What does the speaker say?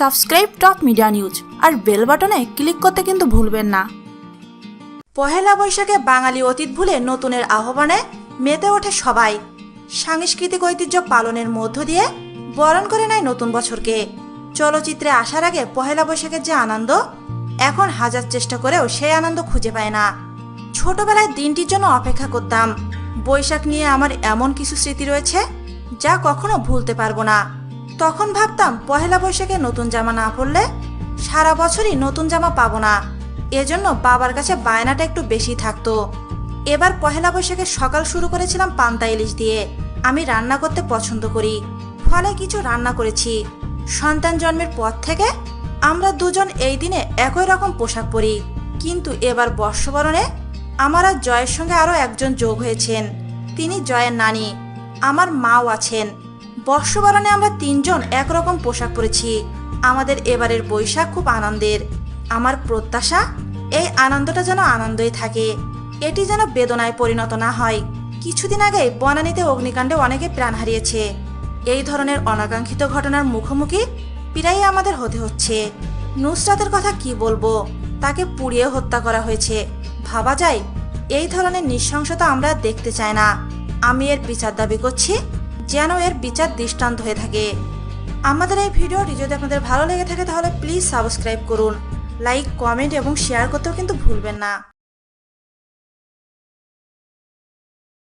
Subscribe top media news আর bell বাটনে click করতে কিন্তু ভুলবেন না। পহেলা বৈশাখে বাঙালি অতীত ভুলে নতুনের আহ্বানে মেতে ওঠে সবাই। সাংস্কৃতিক ঐতিহ্য পালনের মধ্য দিয়ে বরণ করে নেয় নতুন বছরকে। চলচ্চিত্রে আসার আগে পহেলা বৈশাখের যে আনন্দ, এখন হাজার চেষ্টা করেও সেই আনন্দ খুঁজে পায় না। ছোটবেলায় দিনটির জন্য অপেক্ষা করতাম। বৈশাখ নিয়ে আমার এমন কিছু স্মৃতি রয়েছে যা কখনো ভুলতে পারব না। তখন ভাবতাম পহেলা বৈশাখে নতুন জামা না পরলে সারা বছরই নতুন জামা পাবো না। এজন্য বাবার কাছে বায়নাটা একটু বেশি থাকতো। এবার পহেলা বৈশাখে সকাল শুরু করেছিলাম পান্তা ইলিশ দিয়ে। আমি রান্না করতে পছন্দ করি। ফলে কিছু রান্না করেছি। সন্তান জন্মের পর থেকে আমরা দুজন এই দিনে একই রকম পোশাক পরি। কিন্তু এবার বর্ষবরণে আমার আর জয়ের সঙ্গে আরও একজন যোগ হয়েছেন। তিনি জয়ের নানি। আমার মাও আছেন। বর্ষবরণে আমরা তিনজন একরকম পোশাক পরেছি। আমাদের এবারের বৈশাখ খুব আনন্দের। আমার প্রত্যাশা, এই আনন্দটা যেন আনন্দই থাকে। এটি যেন বেদনায় পরিণত না হয়। কিছুদিন আগে বনানীতে অগ্নিকাণ্ডে অনেকে প্রাণ হারিয়েছে। এই ধরনের অনাকাঙ্ক্ষিত ঘটনার মুখোমুখি প্রায়ই আমাদের হতে হচ্ছে। নুসরাতের কথা কি বলব? তাকে পুড়িয়ে হত্যা করা হয়েছে। ভাবা যায়, এই ধরনের নৃশংসতা আমরা দেখতে চাই না। আমি এর বিচার দাবি করছি যেন এর বিচার দৃষ্টান্ত হয়ে থাকে। আমাদের এই ভিডিওটি যদি আপনাদের ভালো লেগে থাকে তাহলে প্লিজ সাবস্ক্রাইব করুন। লাইক কমেন্ট এবং শেয়ার করতেও কিন্তু ভুলবেন না।